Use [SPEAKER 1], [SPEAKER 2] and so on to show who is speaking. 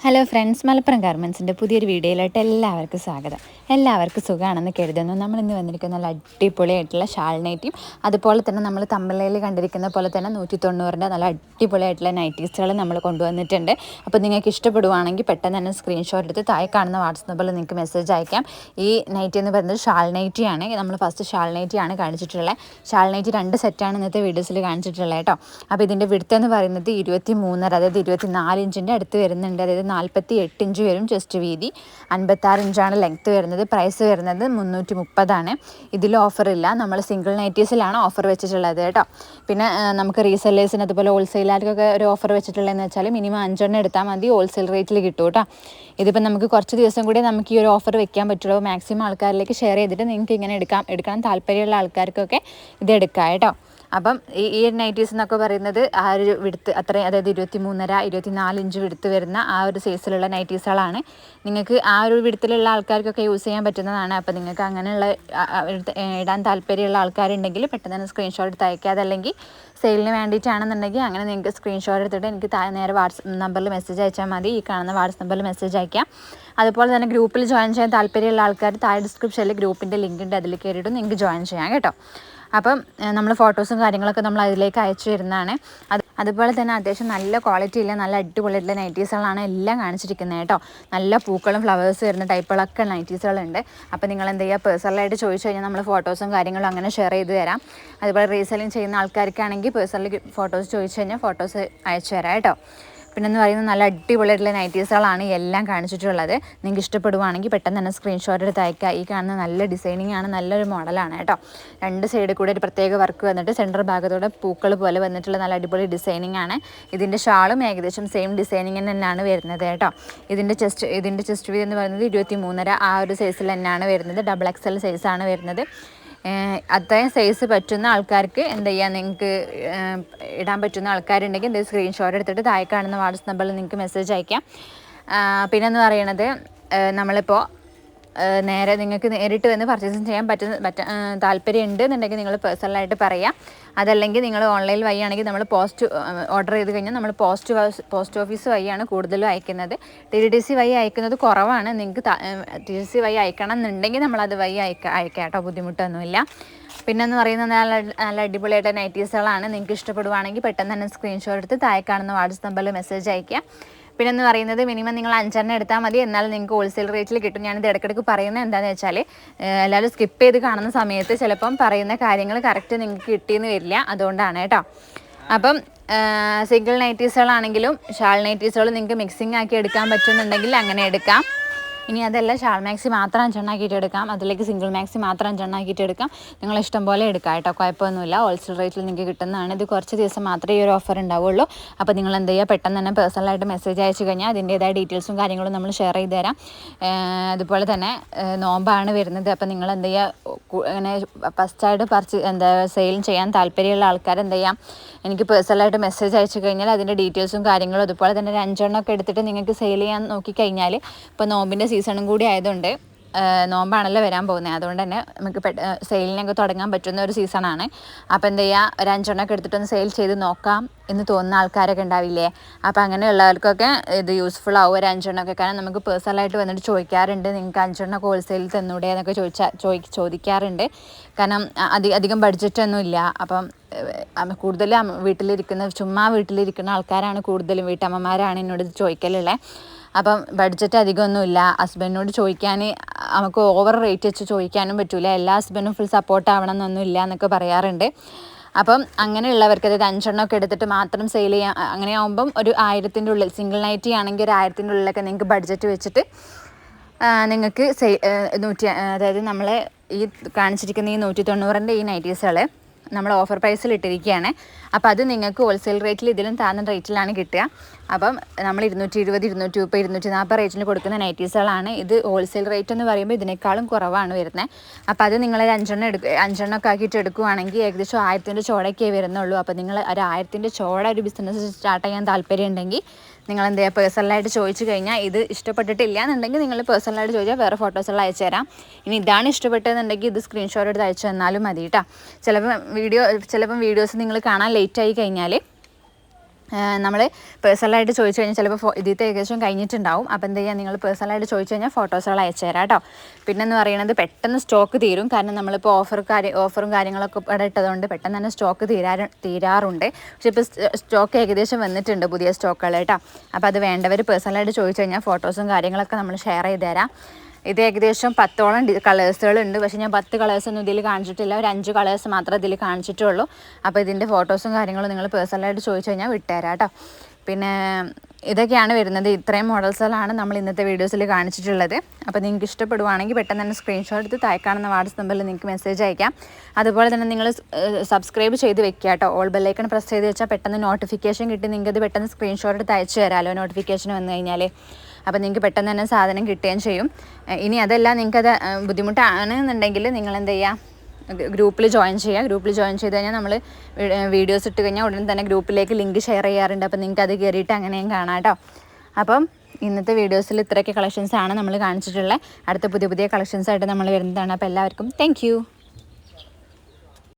[SPEAKER 1] Hello friends Malappuram ഗാർമെൻസിന്റെ പുതിയൊരു വീഡിയോയിലോട്ട് എല്ലാവർക്കും സ്വാഗതം. എല്ലാവർക്കും സുഖമാണെന്ന് കരുതുന്നു. നമ്മൾ ഇന്ന് വന്നിരിക്കുന്ന നല്ല അടിപൊളിയായിട്ടുള്ള ഷാൾ നൈറ്റിയും അതുപോലെ തന്നെ നമ്മൾ തമ്മിലയിൽ കണ്ടിരിക്കുന്ന പോലെ തന്നെ നൂറ്റി തൊണ്ണൂറിന്റെ നല്ല അടിപൊളിയായിട്ടുള്ള നൈറ്റീസുകൾ നമ്മൾ കൊണ്ടുവന്നിട്ടുണ്ട്. അപ്പോൾ നിങ്ങൾക്ക് ഇഷ്ടപ്പെടുവാണെങ്കിൽ പെട്ടെന്ന് തന്നെ സ്ക്രീൻഷോട്ട് എടുത്ത് താഴെ കാണുന്ന വാട്സപ്പിൽ നിങ്ങൾക്ക് മെസ്സേജ് അയക്കാം. ഈ നൈറ്റി എന്ന് പറയുന്നത് ഷാൾ നൈറ്റിയാണ് നമ്മൾ ഫസ്റ്റ് ഷാൾ നൈറ്റിയാണ് കാണിച്ചിട്ടുള്ളത്. ഷാൾ നൈറ്റി രണ്ട് സെറ്റാണ് ഇന്നത്തെ വീഡിയോസിൽ കാണിച്ചിട്ടുള്ളത് കേട്ടോ. അപ്പോൾ ഇതിന്റെ വിടുത്തെന്ന് പറയുന്നത് ഇരുപത്തി മൂന്നര അതായത് ഇരുപത്തി നാല് ഇഞ്ചിന്റെ അടുത്ത് വരുന്നുണ്ട്. അതായത് നാൽപ്പത്തി എട്ട് ഇഞ്ച് വരും ചെസ്റ്റ് വീതി. അൻപത്താറ് ഇഞ്ചാണ് ലെങ്ത്ത് വരുന്നത്. പ്രൈസ് വരുന്നത് മുന്നൂറ്റി മുപ്പതാണ് ഇതിൽ ഓഫർ ഇല്ല. നമ്മൾ സിംഗിൾ നൈറ്റീസിലാണ് ഓഫർ വെച്ചിട്ടുള്ളത് കേട്ടോ. പിന്നെ നമുക്ക് റീസെല്ലേഴ്സിന് അതുപോലെ ഹോൾസെയിലാർക്കൊക്കെ ഒരു ഓഫർ വെച്ചിട്ടുള്ളതെന്ന് വെച്ചാൽ മിനിമം അഞ്ചെണ്ണം എടുത്താൽ മതി ഹോൾസെയിൽ റേറ്റിൽ കിട്ടും കേട്ടോ. ഇതിപ്പോൾ നമുക്ക് കുറച്ച് ദിവസം കൂടി നമുക്ക് ഈ ഒരു ഓഫർ വെക്കാൻ പറ്റുള്ളൂ. മാക്സിമം ആൾക്കാരിലേക്ക് ഷെയർ ചെയ്തിട്ട് നിങ്ങൾക്ക് ഇങ്ങനെ എടുക്കാം എടുക്കണം താല്പര്യമുള്ള ആൾക്കാർക്കൊക്കെ ഇത് എടുക്കാം കേട്ടോ. അപ്പം ഈ ഈ നൈറ്റീസ് എന്നൊക്കെ പറയുന്നത് ആ ഒരു വിടുത്ത് അത്രയും അതായത് ഇരുപത്തി മൂന്നര ഇരുപത്തി നാല് ഇഞ്ച് വിടുത്ത് വരുന്ന ആ ഒരു സൈസിലുള്ള നൈറ്റീസുകളാണ് നിങ്ങൾക്ക് ആ ഒരു വിടുത്തിലുള്ള ആൾക്കാർക്കൊക്കെ യൂസ് ചെയ്യാൻ പറ്റുന്നതാണ്. അപ്പോൾ നിങ്ങൾക്ക് അങ്ങനെയുള്ള ഇടാൻ താല്പര്യമുള്ള ആൾക്കാരുണ്ടെങ്കിൽ പെട്ടെന്ന് തന്നെ സ്ക്രീൻഷോട്ട് എടുത്ത് അയക്കുക അതല്ലെങ്കിൽ സെയിലിന് വേണ്ടിയിട്ടാണെന്നുണ്ടെങ്കിൽ അങ്ങനെ നിങ്ങൾക്ക് സ്ക്രീൻഷോട്ട് എടുത്തിട്ട് എനിക്ക് നേരെ വാട്സപ്പ് നമ്പറിൽ മെസ്സേജ് അയച്ചാൽ മതി. ഈ കാണുന്ന വാട്സപ്പ് നമ്പറിൽ മെസ്സേജ് അയക്കാം അതുപോലെ തന്നെ ഗ്രൂപ്പിൽ ജോയിൻ ചെയ്യാൻ താല്പര്യമുള്ള ആൾക്കാർ താഴെ ഡിസ്ക്രിപ്ഷനിൽ ഗ്രൂപ്പിന്റെ ലിങ്ക് ഉണ്ട്. അതിൽ കയറിയിട്ട് നിങ്ങൾക്ക് ജോയിൻ ചെയ്യാം കേട്ടോ. അപ്പം നമ്മൾ ഫോട്ടോസും കാര്യങ്ങളൊക്കെ നമ്മൾ അതിലേക്ക് അയച്ചു തരുന്നതാണ്. അത് അതുപോലെ തന്നെ അത്യാവശ്യം നല്ല ക്വാളിറ്റി ഇല്ല നല്ല അടിപൊളിയായിട്ടുള്ള നൈറ്റീസുകളാണ് എല്ലാം കാണിച്ചിരിക്കുന്നത് കേട്ടോ. നല്ല പൂക്കളും ഫ്ലവേഴ്സ് വരുന്ന ടൈപ്പുകളൊക്കെ നൈറ്റീസുകളുണ്ട് അപ്പോൾ നിങ്ങൾ എന്ത് ചെയ്യുക പേഴ്സണലായിട്ട് ചോദിച്ചു കഴിഞ്ഞാൽ നമ്മൾ ഫോട്ടോസും കാര്യങ്ങളും അങ്ങനെ ഷെയർ ചെയ്ത് തരാം. അതുപോലെ റീസെല്ലിങ് ചെയ്യുന്ന ആൾക്കാർക്കാണെങ്കിൽ പേഴ്സണലി ഫോട്ടോസ് ചോദിച്ചു കഴിഞ്ഞാൽ ഫോട്ടോസ് അയച്ചു തരാം കേട്ടോ. പിന്നെ എന്ന് പറയുന്നത് നല്ല അടിപൊളിയായിട്ടുള്ള നൈറ്റീസുകളാണ് എല്ലാം കാണിച്ചിട്ടുള്ളത്. നിങ്ങൾക്ക് ഇഷ്ടപ്പെടുവാണെങ്കിൽ പെട്ടെന്ന് തന്നെ സ്ക്രീൻഷോട്ട് എടുത്ത് അയക്കുക ഈ കാണുന്ന നല്ല ഡിസൈനിങ് ആണ് നല്ലൊരു മോഡലാണ് കേട്ടോ. രണ്ട് സൈഡിൽ കൂടെ ഒരു പ്രത്യേക വർക്ക് വന്നിട്ട് സെന്റർ ഭാഗത്തോടെ പൂക്കൾ പോലെ വന്നിട്ടുള്ള നല്ല അടിപൊളി ഡിസൈനിങ് ആണ്. ഇതിന്റെ ഷാളും ഏകദേശം സെയിം ഡിസൈനിങ് തന്നെയാണ് വരുന്നത് കേട്ടോ. ഇതിന്റെ ചെസ്റ്റ് ഇതിന്റെ ചെസ്റ്റ് വീതി എന്ന് പറയുന്നത് ഇരുപത്തി മൂന്നര ആ ഒരു സൈസിൽ തന്നെയാണ് വരുന്നത്. ഡബിൾ എക്സൽ സൈസാണ് വരുന്നത്. അത്രയും സൈസ് പറ്റുന്ന ആൾക്കാർക്ക് എന്താ ചെയ്യുക നിങ്ങൾക്ക് ഇടാൻ പറ്റുന്ന ആൾക്കാരുണ്ടെങ്കിൽ എന്തെങ്കിലും സ്ക്രീൻഷോട്ട് എടുത്തിട്ട് താഴെ കാണുന്ന വാട്സപ്പ് നമ്പറിൽ നിങ്ങൾക്ക് മെസ്സേജ് അയക്കാം. പിന്നെന്ന് പറയണത് നമ്മളിപ്പോൾ നേരെ നിങ്ങൾക്ക് നേരിട്ട് വന്ന് പർച്ചേസ് ചെയ്യാൻ പറ്റുന്ന പറ്റ താല്പര്യം ഉണ്ട് എന്നുണ്ടെങ്കിൽ നിങ്ങൾ പേഴ്സണലായിട്ട് പറയാം. അതല്ലെങ്കിൽ നിങ്ങൾ ഓൺലൈൻ വഴിയാണെങ്കിൽ നമ്മൾ പോസ്റ്റ് ഓർഡർ ചെയ്ത് കഴിഞ്ഞാൽ നമ്മൾ പോസ്റ്റ് പോസ്റ്റ് ഓഫീസ് വഴിയാണ് കൂടുതലും അയക്കുന്നത്. ടി ഡി സി വഴി അയക്കുന്നത് കുറവാണ്. നിങ്ങൾക്ക് ടി ഡി സി വഴി അയക്കണം എന്നുണ്ടെങ്കിൽ നമ്മളത് വഴി അയക്കാം അയക്കാം കേട്ടോ. ബുദ്ധിമുട്ടൊന്നുമില്ല. പിന്നെ എന്ന് പറയുന്നത് നല്ല നല്ല അടിപൊളിയായിട്ട് നൈറ്റീസുകളാണ് നിങ്ങൾക്ക് ഇഷ്ടപ്പെടുവാണെങ്കിൽ പെട്ടെന്ന് തന്നെ സ്ക്രീൻഷോട്ട് എടുത്ത് താഴെ കാണുന്ന വാട്സപ്പ് നമ്പറിൽ മെസ്സേജ് അയക്കുക പിന്നെ എന്ന് പറയുന്നത് മിനിമം നിങ്ങൾ അഞ്ചെണ്ണം എടുത്താൽ മതി. എന്നാൽ നിങ്ങൾക്ക് ഹോൾസെയിൽ റേറ്റിൽ കിട്ടും. ഞാനിത് ഇടയ്ക്കിടയ്ക്ക് പറയുന്നത് എന്താണെന്ന് വെച്ചാൽ എല്ലാവരും സ്കിപ്പ് ചെയ്ത് കാണുന്ന സമയത്ത് ചിലപ്പം പറയുന്ന കാര്യങ്ങൾ കറക്റ്റ് നിങ്ങൾക്ക് കിട്ടിയെന്ന് വരില്ല. അതുകൊണ്ടാണ് കേട്ടോ. അപ്പം സിംഗിൾ നൈറ്റീസുകളാണെങ്കിലും ഷാൾ നൈറ്റീസുകൾ നിങ്ങൾക്ക് മിക്സിംഗ് ആക്കി എടുക്കാൻ പറ്റുന്നുണ്ടെങ്കിൽ അങ്ങനെ എടുക്കാം. ഇനി അതല്ല ഷാൾ മാക്സി മാത്രം അഞ്ചെണ്ണാക്കിയിട്ട് എടുക്കാം അതിലേക്ക് സിംഗിൾ മാക്സി മാത്രം അഞ്ചെണ്ണാക്കിയിട്ട് എടുക്കാം നിങ്ങൾ ഇഷ്ടം പോലെ എടുക്കാം കേട്ടോ. കുഴപ്പമൊന്നുമില്ല. ഹോൾസെയിൽ റേറ്റിൽ നിങ്ങൾക്ക് കിട്ടുന്നതാണ്. ഇത് കുറച്ച് ദിവസം മാത്രമേ ഈ ഒരു ഓഫർ ഉണ്ടാവുള്ളൂ. അപ്പോൾ നിങ്ങൾ എന്ത് ചെയ്യുക? പെട്ടെന്ന് തന്നെ പേഴ്സണലായിട്ട് മെസ്സേജ് അയച്ചു കഴിഞ്ഞാൽ അതിന്റേതായ ഡീറ്റെയിൽസും കാര്യങ്ങളും നമ്മൾ ഷെയർ ചെയ്ത് തരാം. അതുപോലെ തന്നെ നോമ്പാണ് വരുന്നത്. അപ്പോൾ നിങ്ങൾ എന്ത് ചെയ്യുക? ഇങ്ങനെ ഫസ്റ്റായിട്ട് പർച്ച് എന്താ സെയിൽ ചെയ്യാൻ താല്പര്യമുള്ള ആൾക്കാർ എന്ത് ചെയ്യാം? എനിക്ക് പേഴ്സണലായിട്ട് മെസ്സേജ് അയച്ചു കഴിഞ്ഞാൽ അതിന്റെ ഡീറ്റെയിൽസും കാര്യങ്ങളും അതുപോലെ തന്നെ ഒരു അഞ്ചെണ്ണമൊക്കെ എടുത്തിട്ട് നിങ്ങൾക്ക് സെയിൽ ചെയ്യാൻ നോക്കിക്കഴിഞ്ഞാൽ ഇപ്പോൾ നോമ്പിന്റെ സീസണും കൂടി ആയതുകൊണ്ട് നോമ്പാണല്ലോ വരാൻ പോകുന്നത്. അതുകൊണ്ട് തന്നെ നമുക്ക് സെയിലിനൊക്കെ തുടങ്ങാൻ പറ്റുന്ന ഒരു സീസണാണ്. അപ്പോൾ എന്ത് ചെയ്യുക ഒരു അഞ്ചെണ്ണമൊക്കെ എടുത്തിട്ടൊന്ന് സെയിൽ ചെയ്ത് നോക്കാം എന്ന് തോന്നുന്ന ആൾക്കാരൊക്കെ ഉണ്ടാവില്ലേ? അപ്പോൾ അങ്ങനെയുള്ളവർക്കൊക്കെ ഇത് യൂസ്ഫുൾ ആവും. ഒരു അഞ്ചെണ്ണമൊക്കെ. കാരണം നമുക്ക് പേഴ്സണലായിട്ട് വന്നിട്ട് ചോദിക്കാറുണ്ട്. നിങ്ങൾക്ക് അഞ്ചെണ്ണം ഹോൾസെയിൽ തന്നൂടെ എന്നൊക്കെ ചോദിച്ചാൽ ചോദി ചോദിക്കാറുണ്ട്. കാരണം അ- അധി അധികം ബഡ്ജറ്റൊന്നും ഇല്ല. അപ്പം കൂടുതലും വീട്ടിലിരിക്കുന്ന ചുമ്മാ വീട്ടിലിരിക്കുന്ന ആൾക്കാരാണ് കൂടുതലും. വീട്ടമ്മമാരാണ് എന്നോട് ചോദിക്കലുള്ളത് അപ്പം ബഡ്ജറ്റ് അധികമൊന്നുമില്ല. ഹസ്ബൻഡിനോട് ചോദിക്കാൻ നമുക്ക് ഓവർ റേറ്റ് വെച്ച് ചോദിക്കാനും പറ്റില്ല എല്ലാ ഹസ്ബൻഡും ഫുൾ സപ്പോർട്ട് ആവണം എന്നൊന്നും ഇല്ല എന്നൊക്കെ പറയാറുണ്ട്. അപ്പം അങ്ങനെയുള്ളവർക്ക് അതായത് അഞ്ചെണ്ണമൊക്കെ എടുത്തിട്ട് മാത്രം സെയിൽ ചെയ്യാൻ അങ്ങനെ ആകുമ്പം ഒരു ആയിരത്തിന്റെ ഉള്ളിൽ സിംഗിൾ നൈറ്റി ആണെങ്കിൽ ഒരു ആയിരത്തിന്റെ ഉള്ളിലൊക്കെ നിങ്ങൾക്ക് ബഡ്ജറ്റ് വെച്ചിട്ട് നിങ്ങൾക്ക് സെയിൽ നൂറ്റി അതായത് നമ്മളെ ഈ കാണിച്ചിരിക്കുന്ന ഈ നൂറ്റി തൊണ്ണൂറിന്റെ ഈ നൈറ്റീസുകൾ നമ്മൾ ഓഫർ പ്രൈസിൽ ഇട്ടിരിക്കുകയാണ്. അപ്പോൾ അത് നിങ്ങൾക്ക് ഹോൾസെയിൽ റേറ്റിൽ ഇതിലും താഴ്ന്ന റേറ്റിലാണ് കിട്ടുക. അപ്പം നമ്മൾ ഇരുന്നൂറ്റി ഇരുപത് ഇരുന്നൂറ്റി മുപ്പത് ഇരുന്നൂറ്റി നാൽപ്പത് റേറ്റിന് കൊടുക്കുന്ന നൈറ്റീസുകളാണ് ഇത് ഹോൾസെയിൽ റേറ്റ് എന്ന് പറയുമ്പോൾ ഇതിനേക്കാളും കുറവാണ് വരുന്നത്. അപ്പോൾ അത് നിങ്ങൾ ഒരു അഞ്ചെണ്ണം എടുക്കുക അഞ്ചെണ്ണം ഒക്കെ ആക്കിയിട്ട് എടുക്കുകയാണെങ്കിൽ ഏകദേശം ആയിരത്തിന്റെ ചോടൊക്കെ വരുന്നുള്ളൂ. അപ്പോൾ നിങ്ങൾ ഒരു ആയിരത്തിന്റെ ചോട ഒരു ബിസിനസ് സ്റ്റാർട്ട് ചെയ്യാൻ താല്പര്യം ഉണ്ടെങ്കിൽ നിങ്ങൾ എന്ത് ചെയ്യുക പേഴ്സണലായിട്ട് ചോദിച്ചു കഴിഞ്ഞാൽ ഇത് ഇഷ്ടപ്പെട്ടിട്ടില്ല എന്നുണ്ടെങ്കിൽ നിങ്ങൾ പേഴ്സണലായിട്ട് ചോദിച്ചാൽ വേറെ ഫോട്ടോസെല്ലാം അയച്ചു തരാം. ഇനി ഇതാണ് ഇഷ്ടപ്പെട്ടതെന്നുണ്ടെങ്കിൽ ഇത് സ്ക്രീൻഷോട്ട് എടുത്ത് അയച്ചു തന്നാലും മതി കേട്ടോ ചിലപ്പം വീഡിയോ ചിലപ്പം വീഡിയോസ് നിങ്ങൾ കാണാൻ ലേറ്റ് ആയി കഴിഞ്ഞാൽ നമ്മൾ പേഴ്സണലായിട്ട് ചോദിച്ചു കഴിഞ്ഞാൽ ചിലപ്പോൾ ഇതിത്തെ ഏകദേശം കഴിഞ്ഞിട്ടുണ്ടാവും. അപ്പോൾ എന്താ ചെയ്യുക നിങ്ങൾ പേഴ്സണലായിട്ട് ചോദിച്ചു കഴിഞ്ഞാൽ ഫോട്ടോസുകൾ അയച്ചു തരാം കേട്ടോ പിന്നെ എന്ന് പറയുന്നത് പെട്ടെന്ന് സ്റ്റോക്ക് തീരും. കാരണം നമ്മളിപ്പോൾ ഓഫർ കാര്യം ഓഫറും കാര്യങ്ങളൊക്കെ ഇവിടെ ഇട്ടതുകൊണ്ട് പെട്ടെന്ന് തന്നെ സ്റ്റോക്ക് തീരാ തീരാറുണ്ട്. പക്ഷേ ഇപ്പോൾ സ്റ്റോക്ക് ഏകദേശം വന്നിട്ടുണ്ട് പുതിയ സ്റ്റോക്കുകൾ കേട്ടോ അപ്പോൾ അത് വേണ്ടവർ പേഴ്സണലായിട്ട് ചോദിച്ചു കഴിഞ്ഞാൽ ഫോട്ടോസും കാര്യങ്ങളൊക്കെ നമ്മൾ ഷെയർ ചെയ്ത് തരാം. ഇത് ഏകദേശം പത്തോളം കളേഴ്സുകളുണ്ട് പക്ഷേ ഞാൻ പത്ത് കളേഴ്സൊന്നും ഇതിൽ കാണിച്ചിട്ടില്ല. ഒരു അഞ്ച് കളേഴ്സ് മാത്രമേ ഇതിൽ കാണിച്ചിട്ടുള്ളൂ. അപ്പോൾ ഇതിന്റെ ഫോട്ടോസും കാര്യങ്ങളും നിങ്ങൾ പേഴ്സണലായിട്ട് ചോദിച്ചു കഴിഞ്ഞാൽ വിട്ടുതരാം കേട്ടോ പിന്നെ ഇതൊക്കെയാണ് വരുന്നത്. ഇത്രയും മോഡൽസുകളാണ് നമ്മൾ ഇന്നത്തെ വീഡിയോസിൽ കാണിച്ചിട്ടുള്ളത്. അപ്പോൾ നിങ്ങൾക്ക് ഇഷ്ടപ്പെടുവാണെങ്കിൽ പെട്ടെന്ന് തന്നെ സ്ക്രീൻഷോട്ട് എടുത്ത് താഴെ വാട്സ് നമ്പറിൽ നിങ്ങൾക്ക് മെസ്സേജ് അയക്കാം. അതുപോലെ തന്നെ നിങ്ങൾ സബ്സ്ക്രൈബ് ചെയ്ത് വെക്കുക കേട്ടോ. ഓൾ ബെല്ലൈക്കൺ പ്രസ് ചെയ്ത് വെച്ചാൽ പെട്ടെന്ന് നോട്ടിഫിക്കേഷൻ കിട്ടി. നിങ്ങൾക്ക് അത് പെട്ടെന്ന് സ്ക്രീൻഷോട്ട് എടുത്ത് അയച്ചു തരാമല്ലോ നോട്ടിഫിക്കേഷൻ വന്നു കഴിഞ്ഞാൽ. അപ്പോൾ നിങ്ങൾക്ക് പെട്ടെന്ന് തന്നെ സാധനം കിട്ടുകയും ചെയ്യും. ഇനി അതല്ല നിങ്ങൾക്കത് ബുദ്ധിമുട്ടാണെന്നുണ്ടെങ്കിൽ ബുദ്ധിമുട്ടാണ് നിങ്ങൾ എന്ത് ചെയ്യുക? ഗ്രൂപ്പിൽ ജോയിൻ ചെയ്യുക ഗ്രൂപ്പിൽ ജോയിൻ ചെയ്ത് കഴിഞ്ഞാൽ നമ്മൾ വീഡിയോസ് ഇട്ട് കഴിഞ്ഞാൽ ഉടനെ തന്നെ ഗ്രൂപ്പിലേക്ക് ലിങ്ക് ഷെയർ ചെയ്യാറുണ്ട്. അപ്പോൾ നിങ്ങൾക്ക് അത് കയറിയിട്ട് അങ്ങനെയും കാണാം കേട്ടോ. അപ്പം ഇന്നത്തെ വീഡിയോസിൽ ഇത്രയൊക്കെ കളക്ഷൻസ് ആണ് നമ്മൾ കാണിച്ചിട്ടുള്ളത്. അടുത്ത പുതിയ പുതിയ കളക്ഷൻസ് ആയിട്ട് നമ്മൾ വരുന്നതാണ്. അപ്പോൾ എല്ലാവർക്കും താങ്ക്